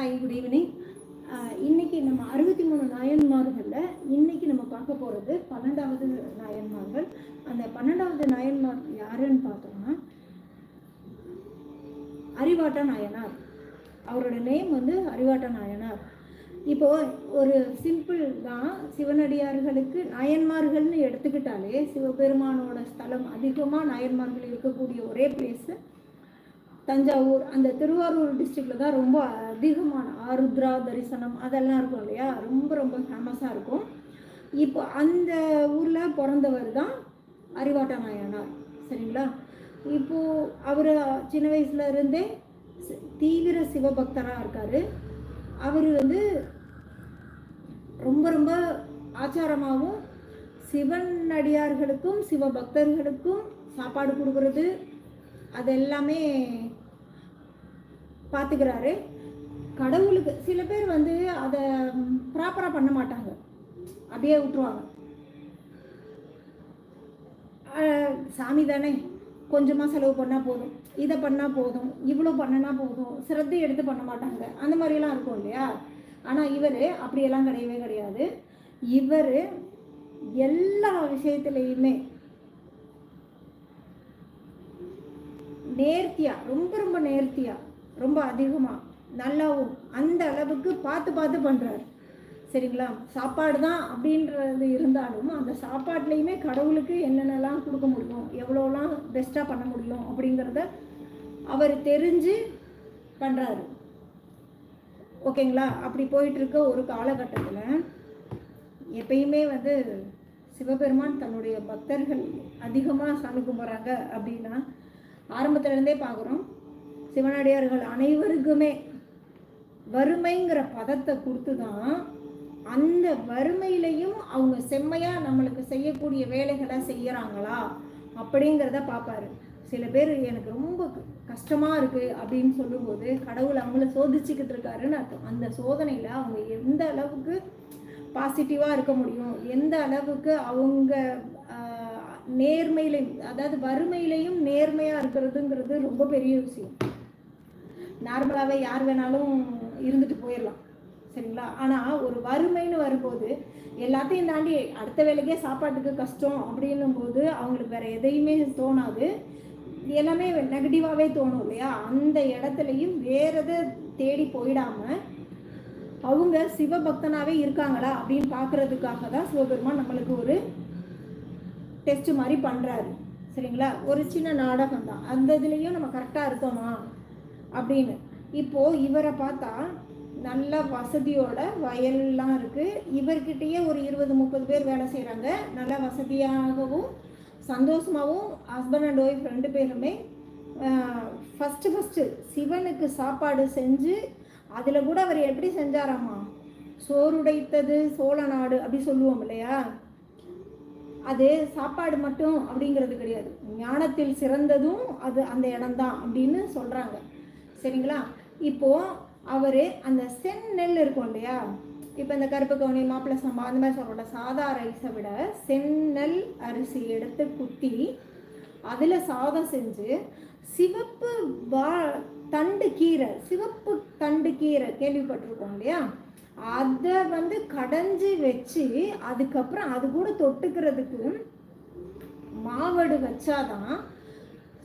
Hi good evening இன்னைக்கு நம்ம அறுபத்தி மூணு நாயன்மார்களில் இன்னைக்கு நம்ம பார்க்க போகிறது பன்னெண்டாவது நாயன்மார்கள். அந்த பன்னெண்டாவது நாயன்மார் யாருன்னு பார்த்தோம்னா அறிவாட்ட நாயனார். அவரோட நேம் வந்து அறிவாட்ட நாயனார். இப்போ ஒரு சிம்பிள் தான் சிவனடியார்களுக்கு நாயன்மார்கள்னு எடுத்துக்கிட்டாலே சிவபெருமானோட ஸ்தலம் அதிகமாக நாயன்மார்கள் இருக்கக்கூடிய ஒரே பிளேஸு தஞ்சாவூர் அந்த திருவாரூர் டிஸ்ட்ரிக்டில் தான் ரொம்ப அதிகமான ஆருத்ரா தரிசனம் அதெல்லாம் இருக்கும் இல்லையா? ரொம்ப ரொம்ப ஃபேமஸாக இருக்கும். இப்போ அந்த ஊரில் பிறந்தவர் தான் அறிவாட்ட நாயனார் சரிங்களா? இப்போது அவர் சின்ன வயசுல இருந்தே தீவிர சிவபக்தராக இருக்கார். அவர் வந்து ரொம்ப ரொம்ப ஆச்சாரமாகவும் சிவன் அடியார்களுக்கும் சிவபக்தர்களுக்கும் சாப்பாடு கொடுக்குறது அது எல்லாமே பார்த்துக்கிறாரு கடவுளுக்கு சில பேர் வந்து அதை ப்ராப்பராக பண்ண மாட்டாங்க. அப்படியே விட்டுருவாங்க. சாமி தானே? கொஞ்சமாக செலவு பண்ணால் போதும். இதை பண்ணால் போதும். இவ்வளோ பண்ணனா போதும். சிரத்தை எடுத்து பண்ண மாட்டாங்க. அந்த மாதிரிலாம் இருக்கும் இல்லையா? ஆனால் இவர் அப்படியெல்லாம் கிடையவே கிடையாது. இவர் எல்லா விஷயத்துலேயுமே நேர்த்தியாக ரொம்ப ரொம்ப நேர்த்தியாக ரொம்ப அதிகமாக நல்லாவும் அந்த அளவுக்கு பார்த்து பார்த்து பண்ணுறாரு சரிங்களா? சாப்பாடு தான் அப்படின்றது இருந்தாலும் அந்த சாப்பாட்லேயுமே கடவுளுக்கு என்னென்னலாம் கொடுக்க முடியும் எவ்வளோலாம் பெஸ்ட்டாக பண்ண முடியும் அப்படிங்கிறத அவர் தெரிஞ்சு பண்ணுறாரு ஓகேங்களா? அப்படி போயிட்டுருக்க ஒரு காலகட்டத்தில் எப்பயுமே வந்து சிவபெருமான் தன்னுடைய பக்தர்கள் அதிகமாக சாமி கும்பிட்றாங்க அப்படின்னா ஆரம்பத்துலேருந்தே பார்க்குறோம். சிவனடியார்கள் அனைவருக்குமே வறுமைங்கிற பதத்தை கொடுத்து தான் அந்த வறுமையிலையும் அவங்க செம்மையாக நம்மளுக்கு செய்யக்கூடிய வேலைகளை செய்கிறாங்களா அப்படிங்கிறத பார்ப்பாரு. சில பேர் எனக்கு ரொம்ப கஷ்டமாக இருக்குது அப்படின்னு சொல்லும்போது கடவுள் அவங்கள சோதிச்சுக்கிட்டு இருக்காருன்னு அர்த்தம். அந்த சோதனையில் அவங்க எந்த அளவுக்கு பாசிட்டிவாக இருக்க முடியும்? எந்த அளவுக்கு அவங்க நேர்மையிலையும் அதாவது வறுமையிலையும் நேர்மையாக இருக்கிறதுங்கிறது ரொம்ப பெரிய விஷயம். நார்மலாகவே யார் வேணாலும் இருந்துட்டு போயிடலாம் சரிங்களா? ஆனால் ஒரு வறுமைன்னு வரும்போது எல்லாத்தையும் தாண்டி அடுத்த வேலைக்கே சாப்பாட்டுக்கு கஷ்டம் அப்படின்னும் போது அவங்களுக்கு வேற எதையுமே தோணாது. எல்லாமே நெகட்டிவாகவே தோணும் இல்லையா? அந்த இடத்துலையும் வேறு எதை தேடி போயிடாமல் அவங்க சிவபக்தனாகவே இருக்காங்களா அப்படின்னு பார்க்கறதுக்காக தான் சிவபெருமான் நம்மளுக்கு ஒரு டெஸ்ட் மாதிரி பண்ணுறாரு சரிங்களா? ஒரு சின்ன நாடகம் தான் அந்த இதுலேயும் நம்ம கரெக்டாக இருக்கோமா? அப்படின்னு. இப்போது இவரை பார்த்தா நல்ல வசதியோட வயல்லாம் இருக்குது இவர்கிட்டயே ஒரு இருபது முப்பது பேர் வேலை செய்கிறாங்க நல்ல வசதியாகவும் சந்தோஷமாகவும் ஹஸ்பண்ட் அண்ட் ஒய்ஃப் ரெண்டு பேருமே ஃபஸ்ட்டு ஃபஸ்ட்டு சிவனுக்கு சாப்பாடு செஞ்சு அதில் கூட அவர் எப்படி செஞ்சாராமா? சோறுடைத்தது சோழ நாடு அப்படி சொல்லுவோம் இல்லையா? அது சாப்பாடு மட்டும் அப்படிங்கிறது கிடையாது. ஞானத்தில் சிறந்ததும் அது அந்த இடம்தான் அப்படின்னு சொல்கிறாங்க சரிங்களா? இப்போது அவர் அந்த செந்நெல் இருக்கும் இல்லையா? இப்போ இந்த கருப்பு கவுனி மாப்பிள்ளை சம்பா அந்த மாதிரி சொல்கிறோம்ல சாதா ரைஸை விட செந்நெல் அரிசி எடுத்து குத்தி அதில் சாதம் செஞ்சு சிவப்பு வா தண்டு கீரை சிவப்பு தண்டு கீரை கேள்விப்பட்டிருக்கோம் இல்லையா? அதை வந்து கடைஞ்சி வச்சு அதுக்கப்புறம் அது கூட தொட்டுக்கிறதுக்கு மாவடு வச்சாதான்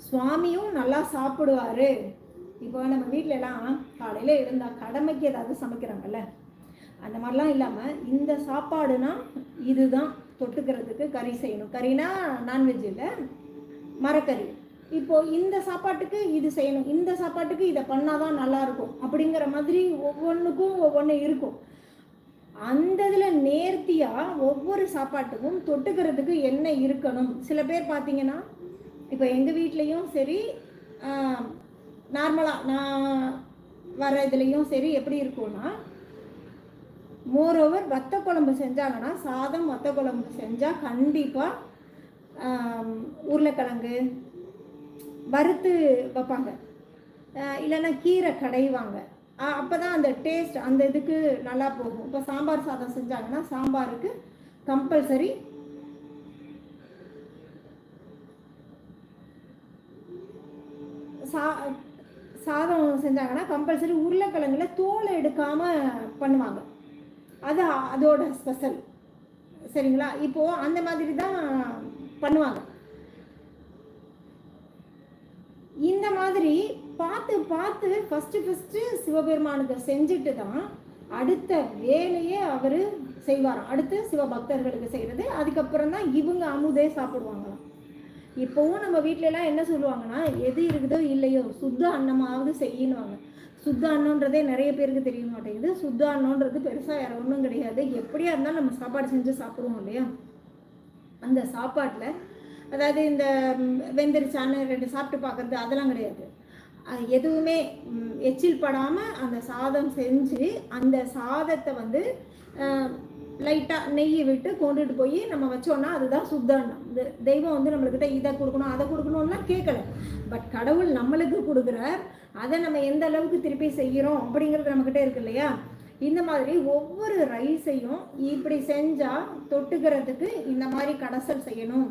சுவாமியும் நல்லா சாப்பிடுவாரு. இப்போ நம்ம வீட்டிலலாம் காலையில் இருந்தால் கடமைக்கு ஏதாவது சமைக்கிறாங்கல்ல அந்த மாதிரிலாம் இல்லாமல் இந்த சாப்பாடுனா இதுதான் தொட்டுக்கிறதுக்கு கறி செய்யணும். கறினா நான்வெஜ் இல்லை மரக்கறி. இப்போது இந்த சாப்பாட்டுக்கு இது செய்யணும் இந்த சாப்பாட்டுக்கு இதை பண்ணால் தான் நல்லாயிருக்கும் அப்படிங்கிற மாதிரி ஒவ்வொன்றுக்கும் ஒவ்வொன்று இருக்கும். அந்த இதில் நேர்த்தியாக ஒவ்வொரு சாப்பாட்டுக்கும் தொட்டுக்கிறதுக்கு என்ன இருக்கணும்? சில பேர் பார்த்தீங்கன்னா இப்போ எங்கள் வீட்லேயும் சரி நார்மலாக நான் வர இதுலேயும் சரி எப்படி இருக்கும்னா மோரோவர் வத்த குழம்பு செஞ்சாங்கன்னா சாதம் வத்த குழம்பு செஞ்சால் கண்டிப்பாக உருளைக்கிழங்கு வறுத்து வைப்பாங்க. இல்லைன்னா கீரை கடைவாங்க. அப்போ தான் அந்த டேஸ்ட் அந்த இதுக்கு நல்லா போகும். இப்போ சாம்பார் சாதம் செஞ்சாங்கன்னா சாம்பாருக்கு கம்பல்சரி சா சாதம் செஞ்சாங்கன்னா கம்பல்சரி உருளைக்கிழங்குல தோலை எடுக்காமல் பண்ணுவாங்க. அது அதோட ஸ்பெஷல் சரிங்களா? இப்போது அந்த மாதிரி தான் பண்ணுவாங்க. இந்த மாதிரி பார்த்து பார்த்து ஃபஸ்ட்டு ஃபஸ்ட்டு சிவபெருமானுக்கு செஞ்சுட்டு தான் அடுத்த வேலையே அவர் செய்வாராம். அடுத்து சிவபக்தர்களுக்கு செய்கிறது அதுக்கப்புறம் தான் இவங்க அமுதே சாப்பிடுவாங்களாம். இப்போவும் நம்ம வீட்டிலலாம் என்ன சொல்லுவாங்கன்னா எது இருக்குதோ இல்லையோ சுத்த அன்னமாவது செய்யணுவாங்க. சுத்த அன்னன்றதே நிறைய பேருக்கு தெரிய மாட்டேங்குது. சுத்த அன்னன்றது பெருசாக யாரும் ஒன்றும் கிடையாது. எப்படியா இருந்தாலும் நம்ம சாப்பாடு செஞ்சு சாப்பிடுவோம் இல்லையா? அந்த சாப்பாட்டில் அதாவது இந்த வெந்தரிச்சான்னு ரெண்டு சாப்பிட்டு பார்க்குறது அதெல்லாம் கிடையாது. எதுவுமே எச்சில் படாமல் அந்த சாதம் செஞ்சு அந்த சாதத்தை வந்து லைட்டாக நெய்யை விட்டு கொண்டுட்டு போய் நம்ம வச்சோன்னா அதுதான் சுத்தம் தெய்வம் வந்து நம்மளுக்கிட்ட இதை கொடுக்கணும் அதை கொடுக்கணும்லாம் கேட்கல பட் கடவுள் நம்மளுக்கு கொடுக்குறார். அதை நம்ம எந்த அளவுக்கு திருப்பி செய்கிறோம் அப்படிங்கிறது நம்மக்கிட்ட இருக்கு இல்லையா? இந்த மாதிரி ஒவ்வொரு ரைஸையும் இப்படி செஞ்சால் தொட்டுக்கிறதுக்கு இந்த மாதிரி கடைசல் செய்யணும்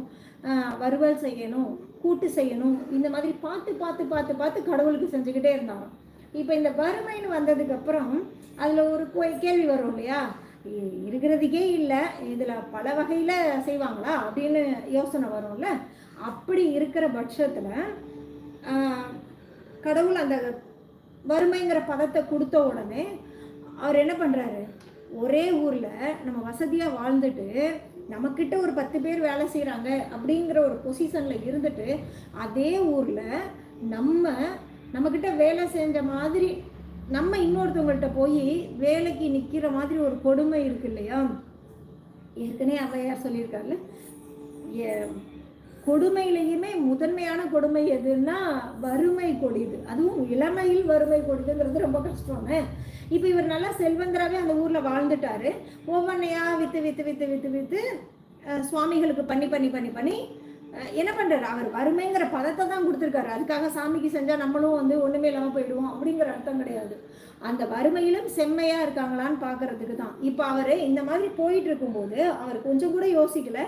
வறுவல் செய்யணும் கூட்டு செய்யணும் இந்த மாதிரி பார்த்து பார்த்து பார்த்து பார்த்து கடவுளுக்கு செஞ்சுக்கிட்டே இருந்தாங்க. இப்போ இந்த வறுமைன்னு வந்ததுக்கப்புறம் அதில் ஒரு கேள்வி வரும் இல்லையா? இருக்கிறதுக்கே இல்லை இதில் பல வகையில் செய்வாங்களா அப்படின்னு யோசனை வரும்ல. அப்படி இருக்கிற பட்சத்தில் கடவுள் அந்த வறுமைங்கிற பதத்தை கொடுத்த உடனே அவர் என்ன பண்ணுறாரு ஒரே ஊரில் நம்ம வசதியாக வாழ்ந்துட்டு நம்மக்கிட்ட ஒரு பத்து பேர் வேலை செய்கிறாங்க அப்படிங்கிற ஒரு பொசிஷனில் இருந்துட்டு அதே ஊரில் நம்ம நம்மக்கிட்ட வேலை செஞ்ச மாதிரி நம்ம இன்னொருத்தவங்கள்ட்ட போய் வேலைக்கு நிற்கிற மாதிரி ஒரு கொடுமை இருக்கு இல்லையா? ஏற்கனவே அவையார் சொல்லியிருக்காருல்ல ஏ- கொடுமையிலையுமே முதன்மையான கொடுமை எதுன்னா வறுமை கொடிது. அதுவும் இளமையில் வறுமை கொடிதுங்கிறது ரொம்ப கஷ்டம்னு இப்போ இவர் நல்லா செல்வந்தராகவே அந்த ஊரில் வாழ்ந்துட்டாரு. ஒவ்வொன்றையா விற்று விற்று விற்று விற்று விற்று சுவாமிகளுக்கு பண்ணி பண்ணி பண்ணி பண்ணி என்ன பண்ணுறாரு அவர் வறுமைங்கிற பதத்தை தான் கொடுத்துருக்காரு. அதுக்காக சாமிக்கு செஞ்சால் நம்மளும் வந்து ஒன்றுமே இல்லாமல் போயிடுவோம் அப்படிங்கிற அர்த்தம் கிடையாது. அந்த வறுமையிலும் செம்மையாக இருக்காங்களான்னு பார்க்கறதுக்கு தான். இப்போ அவர் இந்த மாதிரி போயிட்டு இருக்கும்போது அவர் கொஞ்சம் கூட யோசிக்கல.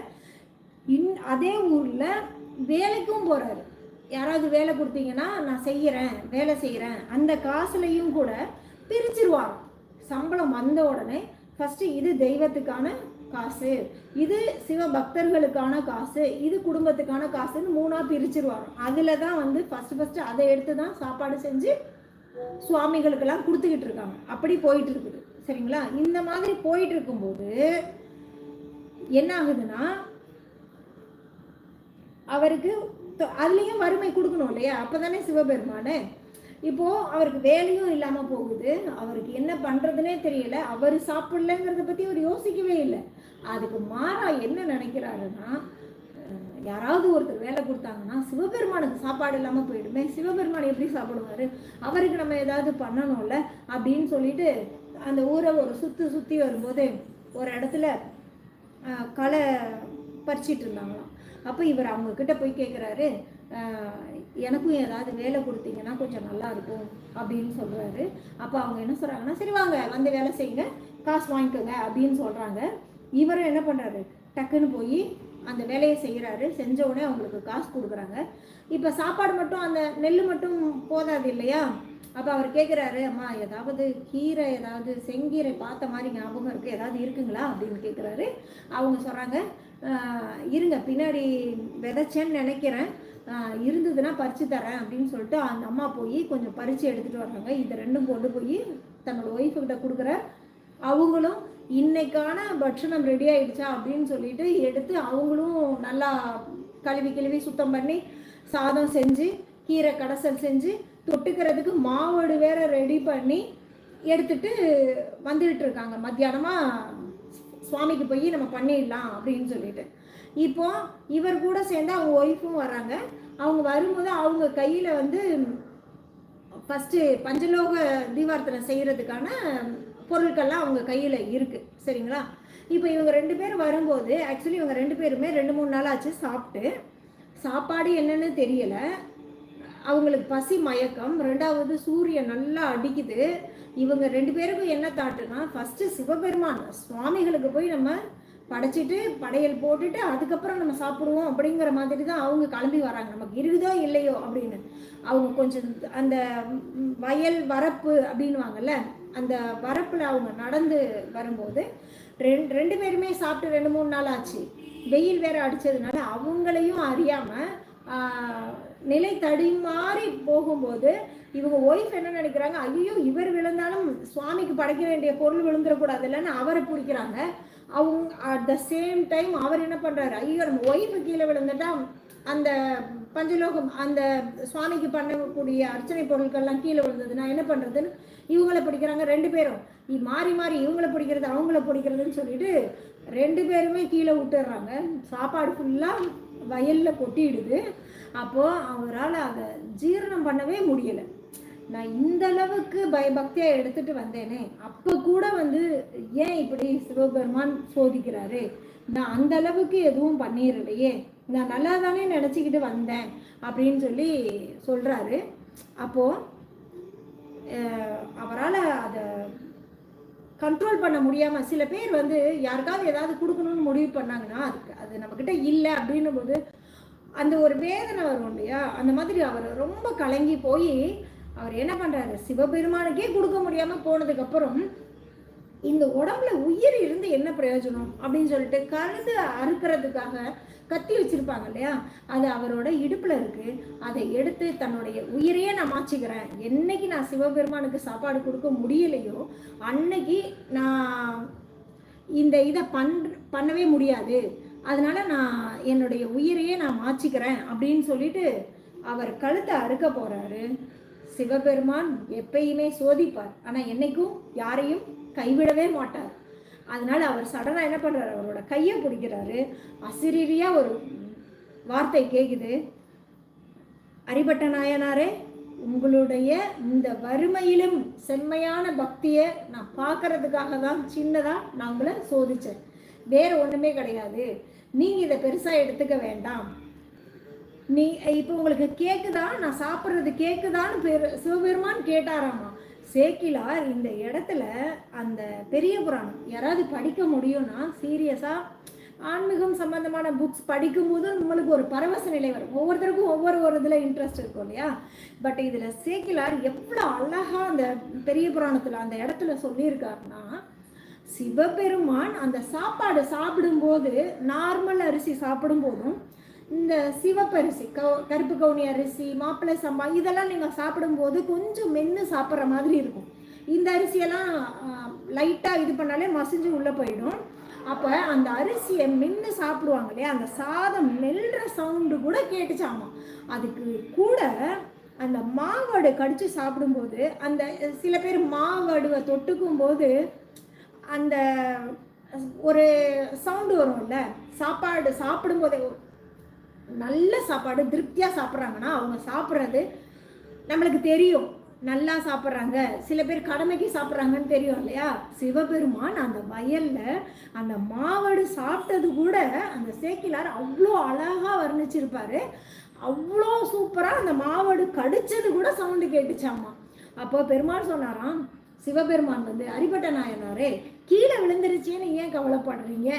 இன் அதே ஊரில் வேலைக்கும் போகிறாரு யாராவது வேலை கொடுத்தீங்கன்னா நான் செய்கிறேன் வேலை செய்கிறேன் அந்த காசுலையும் கூட பிரிச்சிருவாங்க. சம்பளம் வந்த உடனே ஃபஸ்ட்டு இது தெய்வத்துக்கான காசு. இது சிவபக்தர்களுக்கான காசு இது குடும்பத்துக்கான காசுன்னு மூணாக பிரிச்சிருவாங்க. அதில் தான் வந்து ஃபஸ்ட்டு ஃபஸ்ட்டு அதை எடுத்து தான் சாப்பாடு செஞ்சு சுவாமிகளுக்கெல்லாம் கொடுத்துக்கிட்டு இருக்காங்க. அப்படி போயிட்டு இருக்குது. சரிங்களா? இந்த மாதிரி போயிட்டு இருக்கும்போது என்ன ஆகுதுன்னா அவருக்கு அதுலேயும் வறுமை கொடுக்கணும் இல்லையா? அப்போ தானே சிவபெருமானு? இப்போது அவருக்கு வேலையும் இல்லாமல் போகுது. அவருக்கு என்ன பண்ணுறதுனே தெரியல. அவர் சாப்பிடலங்கிறத பற்றி அவர் யோசிக்கவே இல்லை. அதுக்கு மாறா என்ன நினைக்கிறாருன்னா யாராவது ஒருத்தர் வேலை கொடுத்தாங்கன்னா சிவபெருமானுக்கு சாப்பாடு இல்லாமல் போயிடுமே. சிவபெருமான் எப்படி சாப்பிடுவாரு? அவருக்கு நம்ம ஏதாவது பண்ணணும்ல? அப்படின்னு சொல்லிட்டு அந்த ஊரை ஒரு சுற்றி சுற்றி வரும்போது ஒரு இடத்துல களை பறிச்சிட்டு இருந்தாங்களாம். அப்போ இவர் அவங்கக்கிட்ட போய் கேட்குறாரு எனக்கும் ஏதாவது வேலை கொடுத்தீங்கன்னா கொஞ்சம் நல்லா இருக்கும் அப்படின்னு சொல்கிறாரு அப்போ அவங்க என்ன சொல்கிறாங்கன்னா சரி வாங்க வந்து வேலை செய்யுங்க காசு வாங்கிக்கோங்க அப்படின்னு சொல்கிறாங்க இவரும் என்ன பண்ணுறாரு டக்குன்னு போய் அந்த வேலையை செய்கிறாரு செஞ்ச உடனே அவங்களுக்கு காசு கொடுக்குறாங்க. இப்போ சாப்பாடு மட்டும் அந்த நெல் மட்டும் போதாது இல்லையா? அப்போ அவர் கேட்குறாரு அம்மா ஏதாவது கீரை ஏதாவது செங்கீரை பார்த்த மாதிரி ஞாபகம் இருக்குது ஏதாவது இருக்குங்களா? அப்படின்னு கேட்குறாரு அவங்க சொல்கிறாங்க இருங்க பின்னாடி விதைச்சேன்னு நினைக்கிறேன். இருந்ததுன்னா பறித்து தரேன் அப்படின்னு சொல்லிட்டு அந்த அம்மா போய் கொஞ்சம் பறித்து எடுத்துகிட்டு வர்றாங்க. இதை ரெண்டும் கொண்டு போய் தன்னோட ஒய்ஃபுக்கிட்ட கொடுக்குற. அவங்களும் இன்னைக்கான பட்சணம் ரெடி ஆயிடுச்சா அப்படின்னு சொல்லிட்டு எடுத்து அவங்களும் நல்லா கழுவி கழுவி சுத்தம் பண்ணி சாதம் செஞ்சு கீரை கடைசல் செஞ்சு தொட்டுக்கிறதுக்கு மாவோடு வேற ரெடி பண்ணி எடுத்துட்டு வந்துகிட்டு இருக்காங்க. மத்தியானமாக சுவாமிக்கு போய் நம்ம பண்ணிடலாம் அப்படின்னு சொல்லிட்டு. இப்போ இவர் கூட சேர்ந்து அவங்க ஒய்ஃபும் வராங்க அவங்க வரும்போது அவங்க கையில் வந்து ஃபஸ்ட்டு பஞ்சலோக தீபார்த்தனை செய்கிறதுக்கான பொருட்கள்லாம் அவங்க கையில் இருக்குது சரிங்களா? இப்போ இவங்க ரெண்டு பேர் வரும்போது ஆக்சுவலி இவங்க ரெண்டு பேருமே ரெண்டு மூணு நாள் ஆச்சு சாப்பிட்டு. சாப்பாடு என்னன்னு தெரியலை. அவங்களுக்கு பசி மயக்கம். ரெண்டாவது சூரியன் நல்லா அடிக்குது. இவங்க ரெண்டு பேருக்கும் என்ன தாட்டுனா ஃபஸ்ட்டு சிவபெருமான் சுவாமிகளுக்கு போய் நம்ம படைச்சிட்டு படையல் போட்டுட்டு அதுக்கப்புறம் நம்ம சாப்பிடுவோம் அப்படிங்கிற மாதிரி தான் அவங்க கிளம்பி வராங்க. நமக்கு இருக்குதோ இல்லையோ அப்படின்னு. அவங்க கொஞ்சம் அந்த வயல் வரப்பு அப்படின்னுவாங்கல்ல அந்த வரப்பில் அவங்க நடந்து வரும்போது ரெண்டு ரெண்டு பேருமே சாப்பிட்டு ரெண்டு மூணு நாள் ஆச்சு. வெயில் வேற அடித்ததுனால அவங்களையும் அறியாமல் நிலை தடுமாறி போகும்போது இவங்க ஒய்ஃப் என்ன நினைக்கிறாங்க ஐயோ இவர் விழுந்தாலும் சுவாமிக்கு படைக்க வேண்டிய பொருள் விழுந்துடக்கூடாது இல்லைன்னு அவரை பிடிக்கிறாங்க. அவங்க அட் த சேம் டைம் அவர் என்ன பண்ணுறாரு ஐயோ நம்ம ஒய்ஃபு கீழே விழுந்துட்டா அந்த பஞ்சலோகம் அந்த சுவாமிக்கு பண்ணக்கூடிய அர்ச்சனை பொருட்கள்லாம் கீழே விழுந்தது நான் என்ன பண்ணுறதுன்னு இவங்கள பிடிக்கிறாங்க ரெண்டு பேரும். நீ மாறி மாறி இவங்கள பிடிக்கிறது அவங்கள பிடிக்கிறதுன்னு சொல்லிட்டு ரெண்டு பேருமே கீழே விட்டுடுறாங்க சாப்பாடு ஃபுல்லாக வயலில் கொட்டிடுது. அப்போது அவரால் அதை ஜீரணம் பண்ணவே முடியலை. நான் இந்த அளவுக்கு பயபக்தியாக எடுத்துட்டு வந்தேனே அப்போ கூட வந்து ஏன் இப்படி சிவபெருமான் சோதிக்கிறாரு? நான் அந்த அளவுக்கு எதுவும் பண்ணிடலையே. நான் நல்லா தானே நினச்சிக்கிட்டு வந்தேன் அப்படின்னு சொல்லி சொல்கிறாரு அப்போது அவரால் அதை கண்ட்ரோல் பண்ண முடியாமல் சில பேர் வந்து யாருக்காவது ஏதாவது கொடுக்கணும்னு முடிவு பண்ணாங்கன்னா அதுக்கு அது நம்மக்கிட்ட இல்லை அப்படின்னும் போது அந்த ஒரு வேதனை வரும் இல்லையா? அந்த மாதிரி அவர் ரொம்ப கலங்கி போய் அவர் என்ன பண்ணுறாரு சிவபெருமானுக்கே கொடுக்க முடியாமல் போனதுக்கப்புறம் இந்த உடம்புல உயிர் இருந்து என்ன பிரயோஜனம் அப்படின்னு சொல்லிட்டு கழுது அறுக்கிறதுக்காக கத்தி வச்சிருப்பாங்க இல்லையா? அது அவரோட இடுப்புல இருக்கு. அதை எடுத்து தன்னுடைய உயிரையே நான் மாச்சிக்கிறேன் என்னைக்கு நான் சிவபெருமானுக்கு சாப்பாடு கொடுக்க முடியலையோ அன்னைக்கு நான் இந்த இதை பண் பண்ணவே முடியாது. அதனால நான் என்னுடைய உயிரையே நான் மாச்சிக்கிறேன் அப்படின்னு சொல்லிட்டு அவர் கழுத்தை அறுக்க போறாரு. சிவபெருமான் எப்பயுமே சோதிப்பார். ஆனால் என்னைக்கும் யாரையும் கைவிடவே மாட்டார். அதனால அவர் சடனாக என்ன பண்ணுறாரு அவரோட கையை பிடிக்கிறாரு. அசிரீரியாக ஒரு வார்த்தை கேட்குது அரிபட்ட நாயனாரே உங்களுடைய இந்த வறுமையிலும் செம்மையான பக்தியை நான் பார்க்கறதுக்காக தான் சின்னதாக நான் உங்களை சோதிச்சேன். ஒன்றுமே கிடையாது. நீங்கள் இதை பெருசாக எடுத்துக்க வேண்டாம். நீ இப்போ உங்களுக்கு கேக்குதா? நான் சாப்பிட்றது கேட்குதான்னு பெரு சிவபெருமான் கேட்டாராமா. சேக்கிலார் இந்த இடத்துல அந்த பெரிய புராணம் யாராவது படிக்க முடியும்னா சீரியஸாக ஆன்மீகம் சம்பந்தமான புக்ஸ் படிக்கும்போது நம்மளுக்கு ஒரு பரவச நிலை வரும். ஒவ்வொருத்தருக்கும் ஒவ்வொரு ஒரு இதில் இன்ட்ரெஸ்ட் இருக்கும் இல்லையா? பட் இதில் சேக்கிலார் எவ்வளோ அழகாக அந்த பெரிய புராணத்தில் அந்த இடத்துல சொல்லியிருக்காருன்னா சிவபெருமான் அந்த சாப்பாடு சாப்பிடும்போது நார்மல் அரிசி சாப்பிடும்போதும் இந்த சிவப்பரிசி கவு கருப்பு கவுனி அரிசி மாப்பிள்ளை சம்பா இதெல்லாம் நீங்கள் சாப்பிடும்போது கொஞ்சம் மென்று சாப்பிட்ற மாதிரி இருக்கும். இந்த அரிசியெல்லாம் லைட்டாக இது பண்ணாலே மசிஞ்சு உள்ளே போயிடும். அப்போ அந்த அரிசியை மென்று சாப்பிடுவாங்க இல்லையா? அந்த சாதம் மெல்ற சவுண்டு கூட கேட்டுச்சாமா? அதுக்கு கூட அந்த மாவடு கடித்து சாப்பிடும்போது அந்த சில பேர் மாவடுவை தொட்டுக்கும் போது அந்த ஒரு சவுண்டு வரும்ல? சாப்பாடு சாப்பிடும்போதே நல்ல சாப்பாடு திருப்தியாக சாப்பிட்றாங்கன்னா அவங்க சாப்பிட்றது நம்மளுக்கு தெரியும். நல்லா சாப்பிட்றாங்க. சில பேர் கடமைக்கு சாப்பிட்றாங்கன்னு தெரியும் இல்லையா? சிவபெருமான் அந்த வயலில் அந்த மாவடு சாப்பிட்டது கூட அந்த சேக்கிலார் அவ்வளோ அழகாக வர்ணிச்சிருப்பார். அவ்வளோ சூப்பராக அந்த மாவடு கடிச்சது கூட சவுண்டு கேட்டுச்சாமா. அப்போ பெருமாள் சொன்னாராம் சிவபெருமான் வந்து அரிபட்ட நாயனாரே கீழே விழுந்துருச்சேன்னு ஏன் கவலைப்படுறீங்க?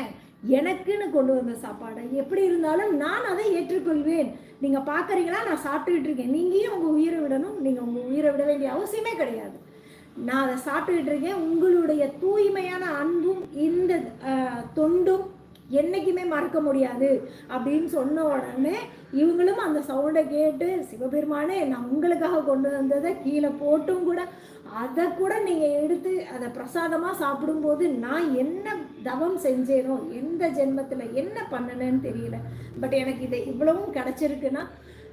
எனக்குன்னு கொண்டு வந்த சாப்பாடை. எப்படி இருந்தாலும் நான் அதை ஏற்றுக்கொள்வேன். நீங்கள் பார்க்குறீங்களா? நான் சாப்பிட்டுக்கிட்டு இருக்கேன். நீங்களும் உங்கள் உயிரை விடணும். நீங்கள் உங்கள் உயிரை விட வேண்டிய அவசியமே கிடையாது. நான் அதை சாப்பிட்டுக்கிட்டு இருக்கேன். உங்களுடைய தூய்மையான அன்பும் இந்த தொண்டும் என்றைக்குமே மறக்க முடியாது. அப்படின்னு சொன்ன உடனே இவங்களும் அந்த சவுண்டை கேட்டு சிவபெருமானே நான் உங்களுக்காக கொண்டு வந்ததை கீழே போட்டும் கூட. அதை கூட நீங்கள் எடுத்து அதை பிரசாதமாக சாப்பிடும்போது நான் என்ன தவம் செஞ்சேனோ எந்த ஜென்மத்தில் என்ன பண்ணனேன்னு தெரியல. பட் எனக்கு இது இவ்வளவும் கிடச்சிருக்குன்னா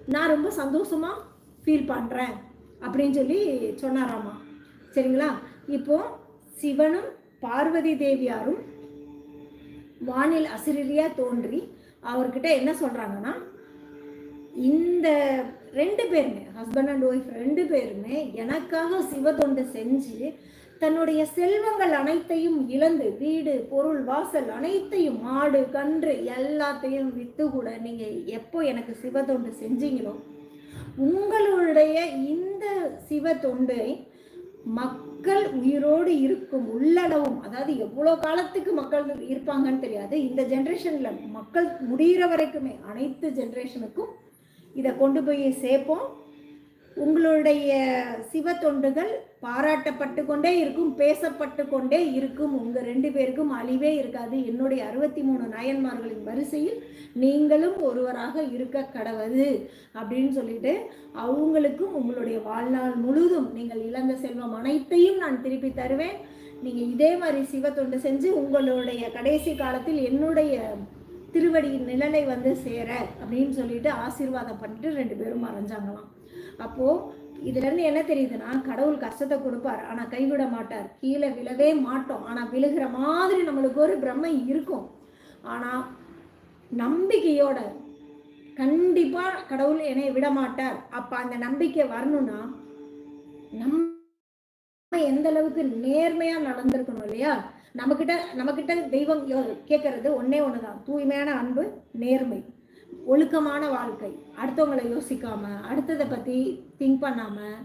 நான் ரொம்ப சந்தோஷமாக ஃபீல் பண்ணுறேன் அப்படின்னு சொல்லி சொன்னாராமா. சரிங்களா? இப்போ சிவனும் பார்வதி தேவியாரும் வானில் அசிரியாக தோன்றி அவர்கிட்ட என்ன சொல்கிறாங்கன்னா இந்த ரெண்டு பேருமே ஹஸ்பண்ட் அண்ட் ஒய்ஃப் ரெண்டு பேருமே எனக்காக சிவ தொண்டு செஞ்சு தன்னுடைய செல்வங்கள் அனைத்தையும் இழந்து வீடு பொருள் வாசல் அனைத்தையும் மாடு கன்று எல்லாத்தையும் விற்று கூட நீங்கள் எப்போ எனக்கு சிவதொண்டு செஞ்சீங்களோ உங்களுடைய இந்த சிவ தொண்டை மக்கள் உயிரோடு இருக்கும் உள்ளளவும் அதாவது எவ்வளோ காலத்துக்கு மக்கள் இருப்பாங்கன்னு தெரியாது இந்த ஜென்ரேஷனில் மக்கள் முடிகிற வரைக்குமே அனைத்து ஜென்ரேஷனுக்கும் இதை கொண்டு போய் சேர்ப்போம். உங்களுடைய சிவ தொண்டுகள் பாராட்டப்பட்டு கொண்டே இருக்கும் பேசப்பட்டு கொண்டே இருக்கும். உங்கள் ரெண்டு பேருக்கும் அழிவே இருக்காது. என்னுடைய அறுபத்தி மூணு நாயன்மார்களின் வரிசையில் நீங்களும் ஒருவராக இருக்க கடவுது அப்படின்னு சொல்லிட்டு அவங்களுக்கும் உங்களுடைய வாழ்நாள் முழுதும் நீங்கள் இழந்த செல்வம் அனைத்தையும் நான் திருப்பி தருவேன். நீங்கள் இதே மாதிரி சிவ தொண்டு செஞ்சு உங்களுடைய கடைசி காலத்தில் என்னுடைய திருவடியின் நிழலை வந்து சேர அப்படின்னு சொல்லிட்டு ஆசீர்வாதம் பண்ணிட்டு ரெண்டு பேரும் மறைஞ்சாங்களாம். அப்போது இதுலேருந்து என்ன தெரியுதுன்னா கடவுள் கஷ்டத்தை கொடுப்பார் ஆனால் கைவிட மாட்டார். கீழே விழவே மாட்டோம் ஆனால் விழுகிற மாதிரி நம்மளுக்கு ஒரு பிரம்மை இருக்கும். ஆனால் நம்பிக்கையோட கண்டிப்பாக கடவுள் என்னை விட மாட்டார். அப்போ அந்த நம்பிக்கை வரணும்னா நம்ம எந்த அளவுக்கு நேர்மையாக நடந்திருக்கணும் இல்லையா? நம்மக்கிட்ட நம்மக்கிட்ட தெய்வம் கேட்கறது ஒன்றே ஒன்று தான் தூய்மையான அன்பு நேர்மை. ஒழுக்கமான வாழ்க்கை. அடுத்தவங்களை யோசிக்காம அடுத்ததை பற்றி திங்க் பண்ணாமல்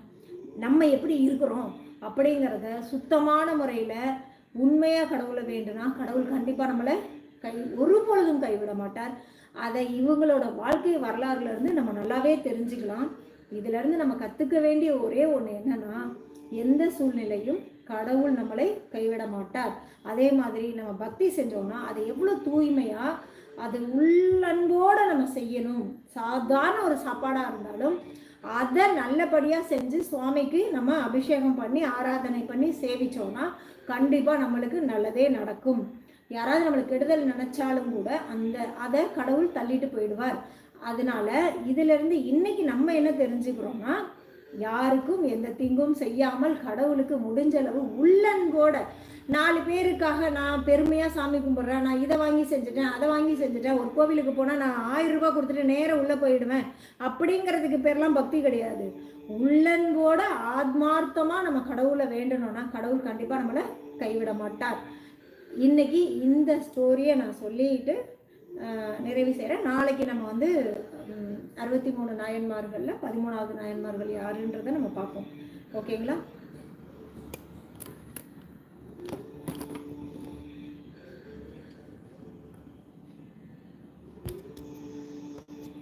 நம்ம எப்படி இருக்கிறோம் அப்படிங்கிறத சுத்தமான முறையில் உண்மையாக கடவுளை வேண்டுனா கடவுள் கண்டிப்பாக நம்மளை கை ஒரு பொழுதும் கைவிட மாட்டார். அதை இவங்களோட வாழ்க்கை வரலாறுலேருந்து நம்ம நல்லாவே தெரிஞ்சுக்கலாம். இதிலேருந்து நம்ம கற்றுக்க வேண்டிய ஒரே ஒன்று என்னன்னா எந்த சூழ்நிலையும் கடவுள் நம்மளை கைவிட மாட்டார். அதே மாதிரி நம்ம பக்தி செஞ்சோம்னா அதை எவ்வளோ தூய்மையாக அது உள்ளன்போடு நம்ம செய்யணும். சாதாரண ஒரு சாப்பாடாக இருந்தாலும் அதை நல்லபடியாக செஞ்சு சுவாமிக்கு நம்ம அபிஷேகம் பண்ணி ஆராதனை பண்ணி சேவிச்சோம்னா கண்டிப்பாக நம்மளுக்கு நல்லதே நடக்கும். யாராவது நம்மளுக்கு கெடுதல் நினச்சாலும் கூட அந்த அதை கடவுள் தள்ளிட்டு போயிடுவார். அதனால இதிலிருந்து இன்னைக்கு நம்ம என்ன தெரிஞ்சுக்கிறோம்னா யாருக்கும் எந்த தீங்கும் செய்யாமல் கடவுளுக்கு முடிஞ்ச அளவு உள்ளன்போட நாலு பேருக்காக நான் பெருமையாக சாமி கும்பிட்றேன். நான் இதை வாங்கி செஞ்சுட்டேன் அதை வாங்கி செஞ்சுட்டேன். ஒரு கோவிலுக்கு போனால் நான் ஆயிரம் ரூபாய் கொடுத்துட்டு நேரம் உள்ளே போயிடுவேன். அப்படிங்கிறதுக்கு பேர்லாம் பக்தி கிடையாது. உள்ளன்போட ஆத்மார்த்தமாக நம்ம கடவுளை வேண்டணும்னா கடவுள் கண்டிப்பாக நம்மளை கைவிட மாட்டார். இன்னைக்கு இந்த ஸ்டோரியை நான் சொல்லிட்டு நிறைவு செய்கிறேன் நாளைக்கு நம்ம வந்து அறுபத்தி மூணு நாயன்மார்களில் பதிமூணாவது நாயன்மார்கள் யாருன்றதை நம்ம பார்ப்போம். ஓகேங்களா?